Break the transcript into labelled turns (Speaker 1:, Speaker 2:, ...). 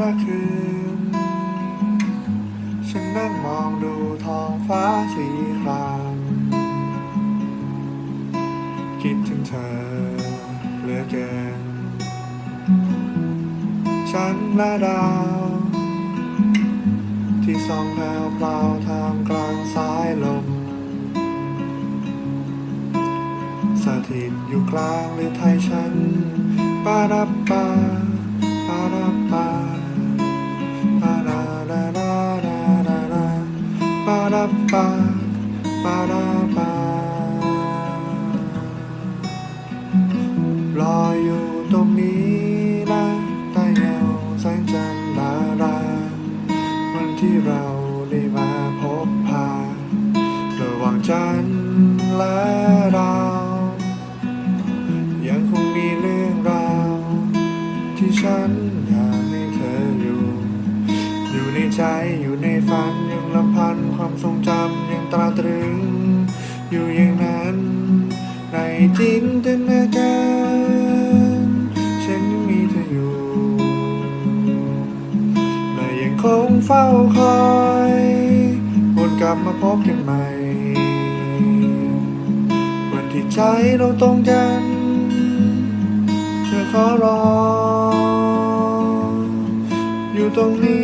Speaker 1: ละคืน ฉันนั่งมองดูท้องฟ้าสีครามคิดถึงเธอเหลือเกิน ฉันและดาว ที่ส่องแผ่วเปล่าทามกลางสายลมสถิตอยู่กลางหรือไทยฉันปารับปา ปารับปาปาราปาลอยอยู่ตรงนี้นะใต้เงาแสงจันทร์ดาราวันที่เราได้มาพบพาระหว่างจันทร์และดาวยังคงมีเรื่องราว ที่ฉันอยากให้เธออยู่ อยู่ในใจอยู่ในฝัน ความทรงจำยังตราตรึง อยู่อย่างนั้น ในจินตนาการ ฉันยังมีเธออยู่ และยังคงเฝ้าคอยวนกลับมาพบกันใหม่วันที่ใจเราตรงกันเธอขอรออยู่ตรงนี้